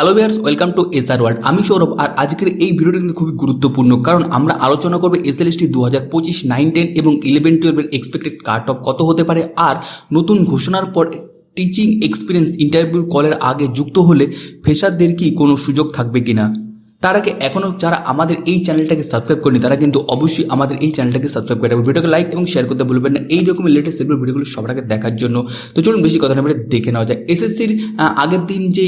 Hello viewers welcome to S R world আমি সৌরভ আর আজকের এই ভিডিওটি কিন্তু খুবই গুরুত্বপূর্ণ, কারণ আমরা আলোচনা করব এসএলএসটি দু হাজার পঁচিশ, নাইন, টেন এবং ইলেভেন টুয়েলভের এক্সপেক্টেড কাট অফ কত হতে পারে আর নতুন ঘোষণার পর টিচিং এক্সপিরিয়েন্স ইন্টারভিউ কলের আগে যুক্ত হলে ফেসারদের কি কোনো সুযোগ থাকবে কিনা? তার আগে এখনও যারা আমাদের এই চ্যানেলটাকে সাবস্ক্রাইব করেনি, তারা কিন্তু অবশ্যই আমাদের এই চ্যানেলটাকে সাবস্ক্রাইব করে ভিডিওকে লাইক এবং শেয়ার করতে ভুলবেন না। এই রকমের লেটেস্ট সেগুলো ভিডিওগুলো সবার আগে দেখার জন্য। তো চলুন বেশি কথা না দেখে নেওয়া যায় এসএসসির আগের দিন যে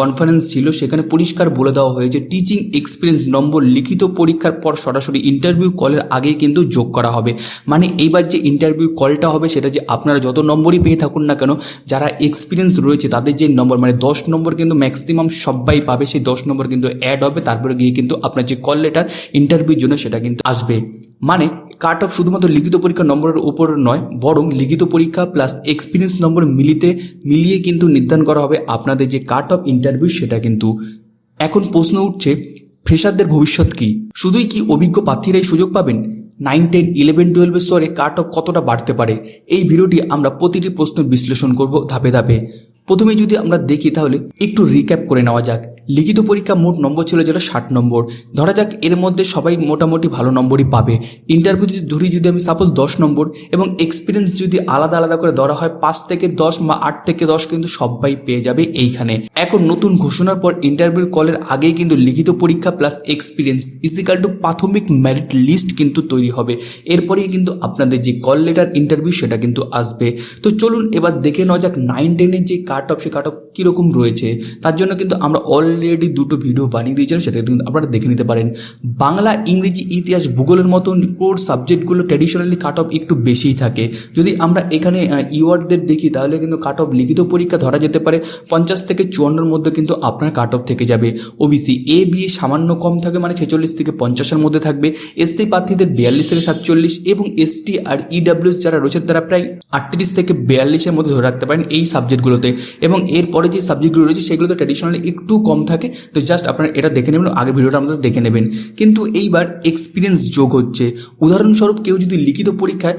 কনফারেন্স ছিল, সেখানে পরিষ্কার বলে দেওয়া হয়েছে টিচিং এক্সপিরিয়েন্স নম্বর লিখিত পরীক্ষার পর সরাসরি ইন্টারভিউ কলের আগেই কিন্তু যোগ করা হবে। মানে এইবার যে ইন্টারভিউ কলটা হবে, সেটা যে আপনারা যত নম্বরই পেয়ে থাকুন না কেন, যারা এক্সপিরিয়েন্স রয়েছে, তাদের যে নম্বর মানে দশ নম্বর কিন্তু ম্যাক্সিমাম সবাই পাবে। সেই দশ নম্বর কিন্তু অ্যাড হবে। তারপরে গিয়ে কিন্তু আপনার যে কল লেটার ইন্টারভিউর জন্য সেটা কিন্তু আসবে। মানে কাট অফ শুধুমাত্র লিখিত পরীক্ষা নম্বরের উপর নয়, বরং লিখিত পরীক্ষা প্লাস এক্সপিরিয়েন্স নম্বর মিলিতে মিলিয়ে কিন্তু নির্ধারণ করা হবে আপনাদের যে কাট অফ ইন্টারভিউ সেটা কিন্তু। এখন প্রশ্ন উঠছে ফ্রেশারদের ভবিষ্যৎ কি? শুধুই কি অভিজ্ঞ প্রার্থীরাই সুযোগ পাবেন? নাইন টেন ইলেভেন টুয়েলভের স্তরে কাট অফ কতটা বাড়তে পারে? এই ভিডিওটি আমরা প্রতিটি প্রশ্ন বিশ্লেষণ করব ধাপে ধাপে। প্রথমে যদি আমরা দেখি তাহলে একটু রিক্যাপ করে নেওয়া যাক। লিখিত পরীক্ষা মোট নম্বর ছিল যেটা ষাট নম্বর। ধরা যাক এর মধ্যে সবাই মোটামুটি ভালো নম্বরই পাবে। ইন্টারভিউ যদি ধরি, যদি আমি সাপোজ দশ নম্বর এবং এক্সপিরিয়েন্স যদি আলাদা আলাদা করে ধরা হয়, পাঁচ থেকে দশ বা আট থেকে দশ কিন্তু সবাই পেয়ে যাবে এইখানে। এখন নতুন ঘোষণার পর ইন্টারভিউ কলের আগেই কিন্তু লিখিত পরীক্ষা প্লাস এক্সপিরিয়েন্স ইজিক্যাল টু প্রাথমিক মেরিট লিস্ট কিন্তু তৈরি হবে। এরপরেই কিন্তু আপনাদের যে কল লেটার ইন্টারভিউ সেটা কিন্তু আসবে। তো চলুন এবার দেখে নেওয়া যাক নাইন টেনের যে কাট অফ সে কাট অফ কীরকম রয়েছে, তার জন্য কিন্তু আমরা অলরেডি দুটো ভিডিও বানিয়ে দিয়েছিলাম, সেটা কিন্তু আপনারা দেখে নিতে পারেন। বাংলা, ইংরেজি, ইতিহাস, ভূগোলের মতন কোর সাবজেক্টগুলো ট্র্যাডিশনালি কাট অফ একটু বেশিই থাকে। যদি আমরা এখানে ইওয়ার্ডদের দেখি, তাহলে কিন্তু কাট অফ লিখিত পরীক্ষা ধরা যেতে পারে, পঞ্চাশ থেকে চুয়ান্নর মধ্যে কিন্তু আপনার কাট অফ থেকে যাবে। ওবিসি এ বি এ সামান্য কম থাকে মানে ছেচল্লিশ থেকে পঞ্চাশের মধ্যে থাকবে। এসটি প্রার্থীদের বিয়াল্লিশ থেকে সাতচল্লিশ এবং এসটি আর ইডাব্লিউএস যারা রয়েছেন তারা প্রায় আটত্রিশ থেকে বিয়াল্লিশের মধ্যে ধরে রাখতে পারেন এই সাবজেক্টগুলোতে এবং এরপরে যে সাবজেক্টগুলো রয়েছে, সেগুলো তো ট্র্যাডিশনালি একটু কম থাকে। তো জাস্ট আপনারা এটা দেখে নেবেন, আগের ভিডিওটা আমাদের দেখে নেবেন। কিন্তু এইবার এক্সপিরিয়েন্স যোগ হচ্ছে। উদাহরণস্বরূপ কেউ যদি লিখিত পরীক্ষায়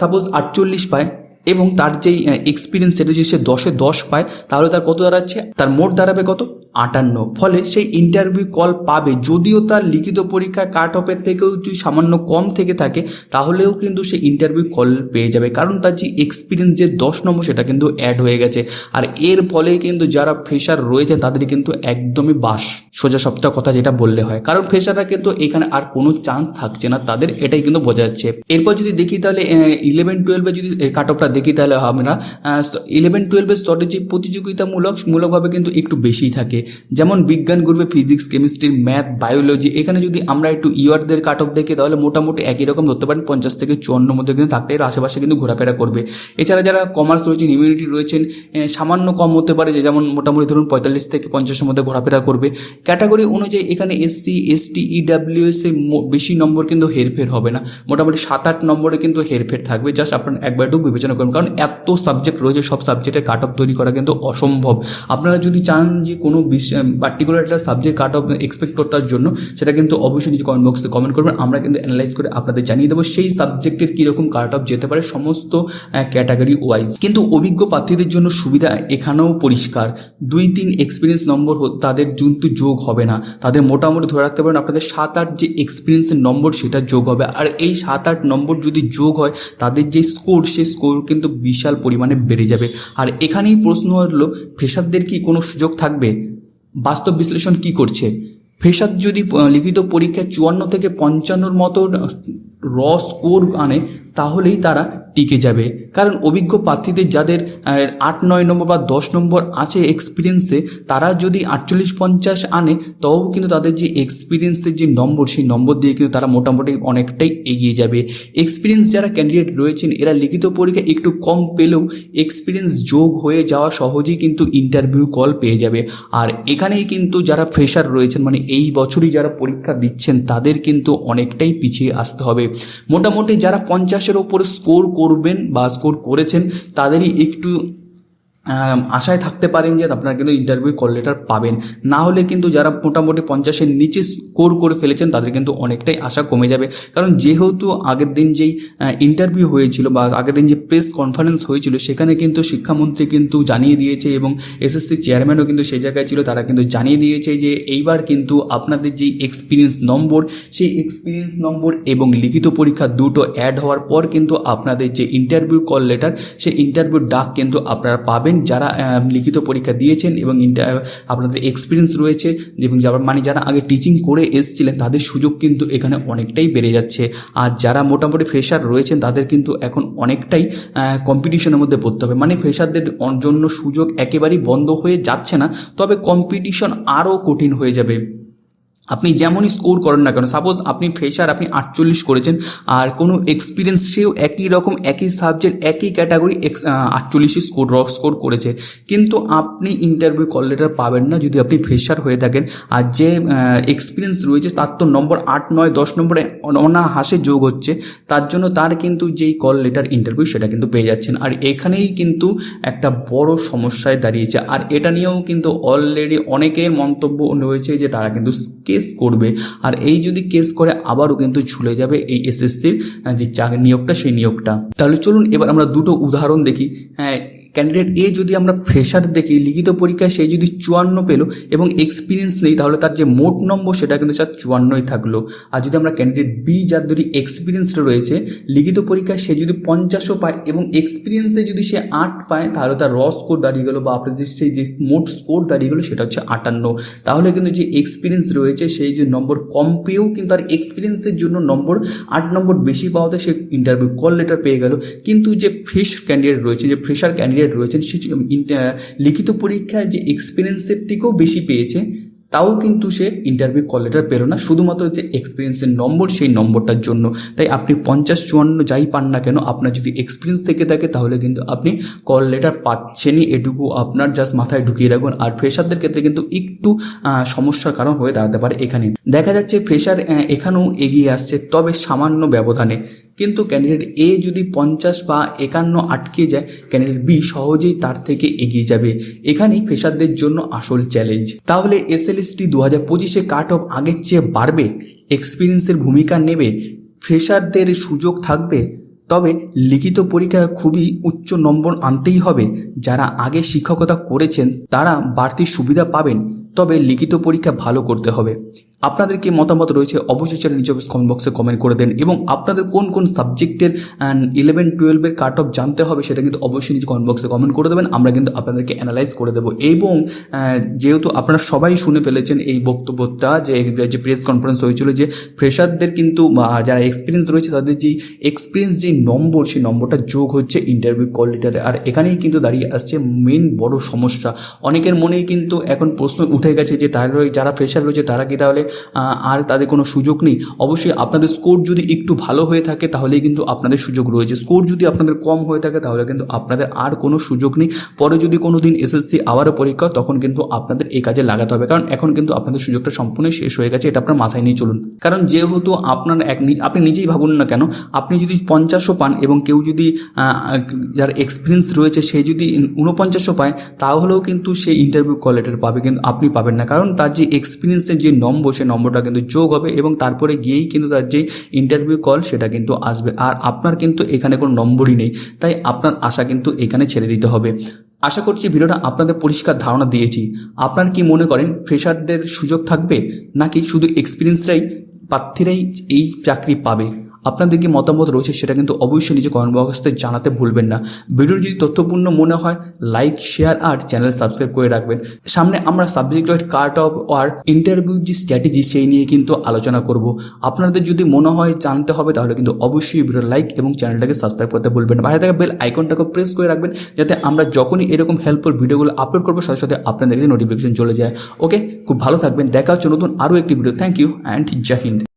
সাপোজ আটচল্লিশ পায় এবং তার যেই এক্সপিরিয়েন্স সেটা যদি সে দশে দশ পায়, তাহলে তার কত দাঁড়াচ্ছে? তার মোট দাঁড়াবে কত? আটান্ন। ফলে সেই ইন্টারভিউ কল পাবে। যদিও তার লিখিত পরীক্ষায় কাট অফের থেকেও যদি সামান্য কম থেকে থাকে, তাহলেও কিন্তু সে ইন্টারভিউ কল পেয়ে যাবে। কারণ তার যে এক্সপিরিয়েন্স যে দশ নম্বর, সেটা কিন্তু অ্যাড হয়ে গেছে। আর এর ফলে কিন্তু যারা ফ্রেশার রয়েছে, তাদের কিন্তু একদমই বাস। সোজা সপ্তাহ কথা যেটা বললে হয়। কারণ ফ্রেশাররা কিন্তু এখানে আর কোনো চান্স থাকছে না। তাদের এটাই কিন্তু বোঝা যাচ্ছে। এরপর যদি দেখি তাহলে ইলেভেন টুয়েলভে যদি কাট অফটা দেখি তাহলে আমরা ইলেভেন টুয়েলভের স্তরে যে প্রতিযোগিতামূলক, মূলকভাবে কিন্তু একটু বেশিই থাকে। যেমন বিজ্ঞান গ্রুপে ফিজিক্স কেমিস্ট্রি ম্যাথ বায়োলজি এখানে যদি আমরা একটু ইয়ারদের কাট অফ দেখি, তাহলে মোটামুটি একই রকম ধরতে পারেন, পঞ্চাশ থেকে চুয়ান্ন মধ্যে কিন্তু থাকতে এর আশেপাশে কিন্তু ঘোরাফেরা করবে। এছাড়া যারা কমার্স রয়েছেন ইমিউনিটি রয়েছেন সামান্য কম হতে পারে, যে যেমন মোটামুটি ধরুন পঁয়তাল্লিশ থেকে পঞ্চাশের মধ্যে ঘোরাফেরা করবে। ক্যাটাগরি অনুযায়ী এখানে এসসি এসটি ইডাব্লিউএস এ বেশি নম্বর কিন্তু হেরফের হবে না। মোটামুটি সাত, আট নম্বরে কিন্তু হেরফের থাকবে। জাস্ট আপনার একবার একটু বিবেচনা করবেন কারণ এত সাবজেক্ট রয়েছে, সব সাবজেক্টের কাট অফ তৈরি করা কিন্তু অসম্ভব। আপনারা যদি চান যে কোনো পার্টিকুলার একটা সাবজেক্ট কাট অফ এক্সপেক্ট করার জন্য, সেটা কিন্তু অবশ্যই নিচে কমেন্ট বক্সে কমেন্ট করবেন। আমরা কিন্তু অ্যানালাইজ করে আপনাদের জানিয়ে দেবো সেই সাবজেক্টের কীরকম কাট অফ যেতে পারে সমস্ত ক্যাটাগরি ওয়াইজ কিন্তু অভিজ্ঞ প্রার্থীদের জন্য সুবিধা এখানেও পরিষ্কার। দুই তিন এক্সপিরিয়েন্স নম্বর তাদের কিন্তু যোগ হবে না। তাদের মোটামুটি ধরে রাখতে পারেন আপনাদের সাত আট যে এক্সপিরিয়েন্সের নম্বর সেটা যোগ হবে। আর এই সাত আট নম্বর যদি যোগ হয়, তাদের যে স্কোর সেই স্কোর কিন্তু বিশাল পরিমাণে বেড়ে যাবে। আর এখানেই প্রশ্ন হলো ফ্রেশারদের কি কোনো সুযোগ থাকবে? বাস্তব বিশ্লেষণ কি করছে? ফ্রেশার যদি লিখিত পরীক্ষায় চুয়ান্ন থেকে পঞ্চান্নর মতো র স্কোর আনে, তাহলেই তারা টিকে যাবে। কারণ অভিজ্ঞ প্রার্থীদের যাদের আট, নয় নম্বর বা দশ নম্বর আছে এক্সপিরিয়েন্সে তারা যদি আটচল্লিশ পঞ্চাশ আনে তবু কিন্তু তাদের যে এক্সপিরিয়েন্সের যে নম্বর, সেই নম্বর দিয়ে কিন্তু তারা মোটামুটি অনেকটাই এগিয়ে যাবে। এক্সপিরিয়েন্স যারা ক্যান্ডিডেট রয়েছেন, এরা লিখিত পরীক্ষা একটু কম পেলেও এক্সপিরিয়েন্স যোগ হয়ে যাওয়া সহজেই কিন্তু ইন্টারভিউ কল পেয়ে যাবে। আর এখানেই কিন্তু যারা ফ্রেশার রয়েছেন মানে এই বছরই যারা পরীক্ষা দিচ্ছেন, তাদের কিন্তু অনেকটাই পিছিয়ে আসতে হবে। মোটামুটি যারা পঞ্চাশের ওপরে স্কোর করবেন বা স্কোর করেছেন তাদেরই একটু আশায় থাকতে পারেন যে আপনারা কিন্তু ইন্টারভিউ কল লেটার পাবেন। না হলে কিন্তু যারা মোটামুটি পঞ্চাশের নিচে স্কোর করে ফেলেছেন, তাদের কিন্তু অনেকটাই আশা কমে যাবে। কারণ যেহেতু আগের দিন যেই ইন্টারভিউ হয়েছিল বা আগের দিন যে প্রেস কনফারেন্স হয়েছিল, সেখানে কিন্তু শিক্ষামন্ত্রী কিন্তু জানিয়ে দিয়েছে এবং এসএসসি চেয়ারম্যানও কিন্তু সেই জায়গায় ছিল, তারা কিন্তু জানিয়ে দিয়েছে যে এইবার কিন্তু আপনাদের যেই এক্সপিরিয়েন্স নম্বর, সেই এক্সপিরিয়েন্স নম্বর এবং লিখিত পরীক্ষা দুটো অ্যাড হওয়ার পর কিন্তু আপনাদের যে ইন্টারভিউ কল লেটার সেই ইন্টারভিউ ডাক কিন্তু আপনারা পাবেন। যারা লিখিত পরীক্ষা দিয়েছেন এবং ইন্টার আপনাদের এক্সপিরিয়েন্স রয়েছে এবং মানে যারা আগে টিচিং করে এসেছিলেন, তাদের সুযোগ কিন্তু এখানে অনেকটাই বেড়ে যাচ্ছে। আর যারা মোটামুটি ফ্রেশার রয়েছেন, তাদের কিন্তু এখন অনেকটাই কম্পিটিশনের মধ্যে পড়তে হবে। মানে ফ্রেশারদের জন্য সুযোগ একেবারেই বন্ধ হয়ে যাচ্ছে না, তবে কম্পিটিশন আরও কঠিন হয়ে যাবে। আপনি যেমনই স্কোর করেন না কেন সাপোজ আপনি ফ্রেশার আপনি আটচল্লিশ করেছেন, আর কোনো এক্সপিরিয়েন্স সেও একই রকম, একই সাবজেক্ট একই ক্যাটাগরি এক্স আটচল্লিশে স্কোর স্কোর করেছে। কিন্তু আপনি ইন্টারভিউ কল লেটার পাবেন না যদি আপনি ফ্রেশার হয়ে থাকেন। আর যে এক্সপিরিয়েন্স রয়েছে, তার তো নম্বর আট নয়, দশ নম্বরে অনাহাসে যোগ হচ্ছে। তার জন্য তার কিন্তু যেই কল লেটার ইন্টারভিউ সেটা কিন্তু পেয়ে যাচ্ছেন। আর এখানেই কিন্তু একটা বড় সমস্যায় দাঁড়িয়েছে। আর এটা নিয়েও কিন্তু অলরেডি অনেকের মন্তব্য রয়েছে যে তারা কিন্তু কেস করবে। আর এই যদি কেস করে, আবারও কিন্তু ঝুলে যাবে এই এসএসসির যে চাকরি নিয়োগটা, সেই নিয়োগটা। তাহলে চলুন, এবার আমরা দুটো উদাহরণ দেখি। হ্যাঁ ক্যান্ডিডেট এ যদি আমরা ফ্রেশার দেখি, লিখিত পরীক্ষায় সে যদি চুয়ান্ন পেল এবং এক্সপিরিয়েন্স নেই, তাহলে তার যে মোট নম্বর সেটা কিন্তু স্যার চুয়ান্নই থাকল। আর যদি আমরা ক্যান্ডিডেট বি যার যদি এক্সপিরিয়েন্সটা রয়েছে, লিখিত পরীক্ষায় সে যদি পঞ্চাশও পায় এবং এক্সপিরিয়েন্সে যদি সে আট পায়, তাহলে তার র স্কোর দাঁড়িয়ে গেলো বা আপনাদের সেই যে মোট স্কোর দাঁড়িয়ে গেলো সেটা হচ্ছে আটান্ন। তাহলে কিন্তু যে এক্সপিরিয়েন্স রয়েছে, সেই যে নম্বর কম পেয়েও কিন্তু তার এক্সপিরিয়েন্সের জন্য নম্বর, আট নম্বর বেশি পাওয়াতে সে ইন্টারভিউ কল লেটার পেয়ে গেল। কিন্তু যে ফ্রেশ ক্যান্ডিডেট রয়েছে, যে ফ্রেশার ক্যান্ডিডেট রয়েছেন, সে লিখিত পরীক্ষায় যে এক্সপিরিয়েন্সের থেকেও বেশি পেয়েছে, তাও কিন্তু সে ইন্টারভিউ কল লেটার পেল না। শুধুমাত্র যে এক্সপিরিয়েন্সের নম্বর, সেই নম্বরটার জন্য। তাই আপনি পঞ্চাশ চুয়ান্ন যাই পান না কেন, আপনার যদি এক্সপিরিয়েন্স থেকে থাকে, তাহলে কিন্তু আপনি কল লেটার পাচ্ছেনই। এটুকু আপনার জাস্ট মাথায় ঢুকিয়ে রাখুন। আর ফ্রেশারদের ক্ষেত্রে কিন্তু একটু সমস্যার কারণ হয়ে দাঁড়াতে পারে এখানে। দেখা যাচ্ছে ফ্রেশার এখানেও এগিয়ে আসছে, তবে সামান্য ব্যবধানে। কিন্তু ক্যান্ডিডেট এ যদি পঞ্চাশ বা একান্ন আটকে যায় ক্যান্ডিডেট বি সহজেই তার থেকে এগিয়ে যাবে। এখানেই ফ্রেশারদের জন্য আসল চ্যালেঞ্জ তাহলে এসএলএসটি দু হাজার পঁচিশে কাট অফ আগের চেয়ে বাড়বে? এক্সপিরিয়েন্সের ভূমিকা নেবে? ফ্রেশারদের সুযোগ থাকবে? তবে লিখিত পরীক্ষায় খুবই উচ্চ নম্বর আনতেই হবে। যারা আগে শিক্ষকতা করেছেন, তারা বাড়তি সুবিধা পাবেন। তবে লিখিত পরীক্ষা ভালো করতে হবে। আপনাদের কি মতামত রয়েছে? অবশ্যই চ্যানেল নিচে কমেন্ট বক্সে কমেন্ট করে দেন এবং আপনাদের কোন কোন সাবজেক্টের ইলেভেন টুয়েলভের কাট অফ জানতে হবে সেটা কিন্তু অবশ্যই নিচে কমেন্ট বক্সে কমেন্ট করে দেবেন। আমরা কিন্তু আপনাদেরকে অ্যানালাইজ করে দেবো। এবং যেহেতু আপনারা সবাই শুনে ফেলেছেন এই বক্তব্যটা যে যে প্রেস কনফারেন্স হয়েছিল যে ফ্রেশারদের কিন্তু যারা এক্সপিরিয়েন্স রয়েছে তাদের যেই এক্সপিরিয়েন্স যেই নম্বর, সেই নম্বরটা যোগ হচ্ছে ইন্টারভিউ কল লেটারে আর এখানেই কিন্তু দাঁড়িয়ে আসছে মেন বড় সমস্যা। অনেকের মনেই কিন্তু এখন প্রশ্ন উঠে গেছে যে, তার যারা ফ্রেশার রয়েছে তারা কি তাহলে আর তাদের কোনো সুযোগ নেই। অবশ্যই আপনাদের স্কোর যদি একটু ভালো হয়ে থাকে, তাহলেই কিন্তু আপনাদের সুযোগ রয়েছে। স্কোর যদি আপনাদের কম হয়ে থাকে, তাহলে কিন্তু আপনাদের আর কোনো সুযোগ নেই। পরে যদি কোনো দিন এসএসসি আবারও পরীক্ষা তখন কিন্তু আপনাদের এই কাজে লাগাতে হবে। কারণ এখন কিন্তু আপনাদের সুযোগটা সম্পূর্ণ শেষ হয়ে গেছে, এটা আপনার মাথায় নিয়ে চলুন। কারণ যেহেতু আপনার এক আপনি নিজেই ভাবুন না কেন, আপনি যদি পঞ্চাশও পান এবং কেউ যদি যার এক্সপিরিয়েন্স রয়েছে, সে যদি উনপঞ্চাশও পায়, তাহলেও কিন্তু সেই ইন্টারভিউ কল লেটার পাবে, কিন্তু আপনি পাবেন না। কারণ তার যে এক্সপিরিয়েন্সের যে নম্বর সেই নম্বরটা কিন্তু যোগ হবে এবং তারপরে গিয়েই কিন্তু তার যেই ইন্টারভিউ কল সেটা কিন্তু আসবে। আর আপনার কিন্তু এখানে কোনো নম্বরই নেই, তাই আপনার আশা কিন্তু এখানে ছেড়ে দিতে হবে। আশা করছি ভিডিওটা আপনাদের পরিষ্কার ধারণা দিয়েছি। আপনার কি মনে করেন ফ্রেশারদের সুযোগ থাকবে? নাকি শুধু এক্সপিরিয়েন্সরাই প্রার্থীরাই এই চাকরি পাবে? আপনাদের কি মতামত রয়েছে সেটা কিন্তু অবশ্যই নিজে কমেন্ট বক্সে জানাতে ভুলবেন না। ভিডিও যদি তথ্যপূর্ণ মনে হয় লাইক শেয়ার আর চ্যানেল সাবস্ক্রাইব করে রাখবেন। সামনে আমরা সাবজেক্ট ওয়াইজ কার্ট অফ আর ইন্টারভিউ যে স্ট্র্যাটেজি সেই নিয়ে কিন্তু আলোচনা করব। আপনাদের যদি মনে হয় জানতে হবে, তাহলে কিন্তু অবশ্যই ভিডিও লাইক এবং চ্যানেলটাকে সাবস্ক্রাইব করতে ভুলবেন না। বাইরে থাকা বেল আইকনটাকে প্রেস করে রাখবেন, যাতে আমরা যখনই এরকম হেল্পফুল ভিডিওগুলো আপলোড করব, সাথে সাথে আপনাদের নোটিফিকেশন চলে যায়। ওকে খুব ভালো থাকবেন। দেখা হচ্ছে নতুন আরও একটি ভিডিও থ্যাংক ইউ অ্যান্ড জয় হিন্দ